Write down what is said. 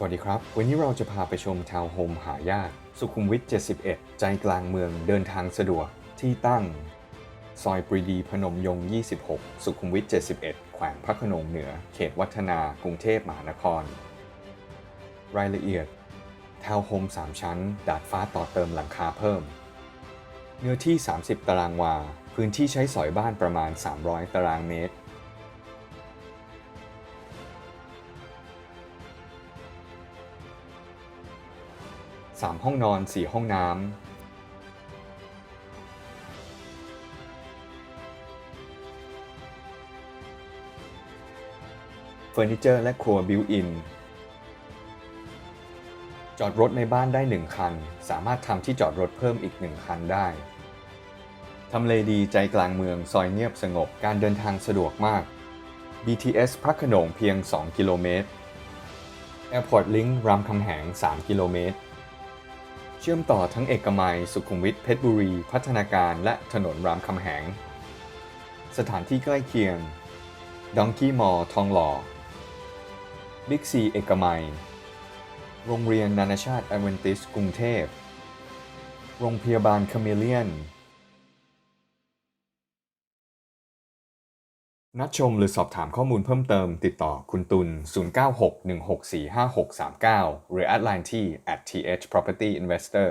สวัสดีครับ วันนี้เราจะพาไปชมทาวน์โฮมหายาก สุขุมวิท 71 ใจกลางเมืองเดินทางสะดวก ที่ตั้ง ซอยปรีดีพนมยงค์26 สุขุมวิท 71 แขวงพระขนงเหนือ เขตวัฒนากรุงเทพมหานคร รายละเอียด ทาวน์โฮม 3 ชั้น ดาดฟ้าต่อเติมหลังคาเพิ่ม เนื้อที่ 30 ตารางวา พื้นที่ใช้สอยบ้านประมาณ 300 ตารางเมตร 3 ห้องนอน 4 ห้องน้ำเฟอร์นิเจอร์และครัวบิวอิน จอดรถในบ้านได้ 1 คัน สามารถทำที่จอดรถเพิ่มอีก 1 คันได้ทำเลดีใจกลางเมืองซอยเงียบสงบการเดินทางสะดวกมาก BTS พระโขนงเพียง 2 กิโลเมตร Airport Link รามคำแหง 3 กิโลเมตร เชื่อมต่อทั้งเอกมัย สุขุมวิท เพชรบุรี พัฒนาการ และถนนรามคำแหง สถานที่ใกล้เคียง ดองกี้มอทองหล่อ บิ๊กซีเอกมัย โรงเรียนนานาชาติแอเวนติสกรุงเทพ โรงพยาบาลคาเมเลียน นัดชมหรือสอบถามข้อมูลเพิ่มเติม ติดต่อคุณตุล 0961645639 หรือแอดไลน์ที่ at @thpropertyinvestor